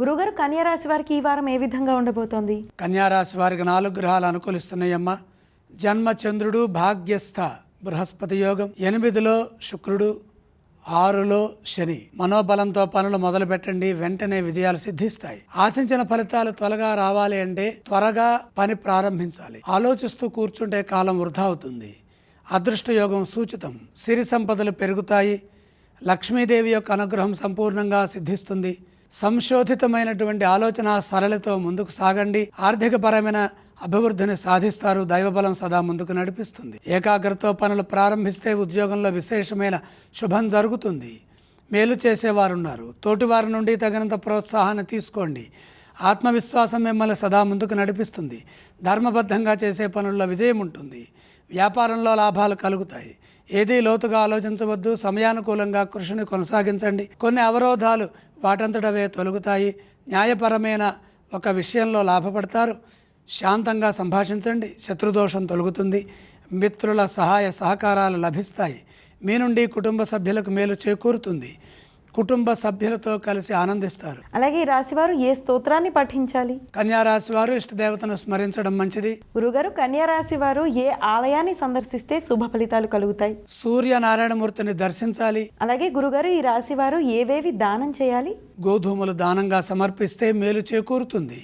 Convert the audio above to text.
గురుగారు కన్యారాశి వారికి ఈ వారం ఏ విధంగా ఉండబోతోంది? కన్యారాశి వారికి నాలుగు గ్రహాలు అనుకూలిస్తున్నాయమ్మా. జన్మ చంద్రుడు భాగ్యస్థ బృహస్పతి యోగం ఎనిమిదిలో శుక్రుడు ఆరులో శని. మనోబలంతో పనులు మొదలు పెట్టండి వెంటనే విజయాలు సిద్ధిస్తాయి. ఆశించిన ఫలితాలు త్వరగా రావాలి అంటే త్వరగా పని ప్రారంభించాలి. ఆలోచిస్తూ కూర్చుంటే కాలం వృధా అవుతుంది. అదృష్ట యోగం సూచితం. సిరి సంపదలు పెరుగుతాయి. లక్ష్మీదేవి యొక్క అనుగ్రహం సంపూర్ణంగా సిద్ధిస్తుంది. సంశోధితమైనటువంటి ఆలోచన సరళితో ముందుకు సాగండి. ఆర్థికపరమైన అభివృద్ధిని సాధిస్తారు. దైవబలం సదా ముందుకు నడిపిస్తుంది. ఏకాగ్రతో పనులు ప్రారంభిస్తే ఉద్యోగంలో విశేషమైన శుభం జరుగుతుంది. మేలు చేసేవారున్నారు. తోటివారి నుండి తగినంత ప్రోత్సాహాన్ని తీసుకోండి. ఆత్మవిశ్వాసం మిమ్మల్ని సదా ముందుకు నడిపిస్తుంది. ధర్మబద్ధంగా చేసే పనుల్లో విజయం ఉంటుంది. వ్యాపారంలో లాభాలు కలుగుతాయి. ఏదీ లోతుగా ఆలోచించవద్దు. సమయానుకూలంగా కృషిని కొనసాగించండి. కొన్ని అవరోధాలు వాటంతటవే తొలగుతాయి. న్యాయపరమైన ఒక విషయంలో లాభపడతారు. శాంతంగా సంభాషించండి. శత్రుదోషం తొలగుతుంది. మిత్రుల సహాయ సహకారాలు లభిస్తాయి. మీ నుండి కుటుంబ సభ్యులకు మేలు చేకూరుతుంది. కుటుంబ సభ్యులతో కలిసి ఆనందిస్తారు. అలాగే ఈ రాశి వారు ఏ స్తోత్రాన్ని పఠించాలి? కన్యారాశి వారు ఇష్టదేవతను స్మరించడం మంచిది. గురుగారు కన్యా రాశి వారు ఏ ఆలయాన్ని సందర్శిస్తే శుభ ఫలితాలు కలుగుతాయి? సూర్యనారాయణమూర్తిని దర్శించాలి. అలాగే గురుగారు ఈ రాశి వారు ఏవేవి దానం చేయాలి? గోధుమలు దానంగా సమర్పిస్తే మేలు చేకూరుతుంది.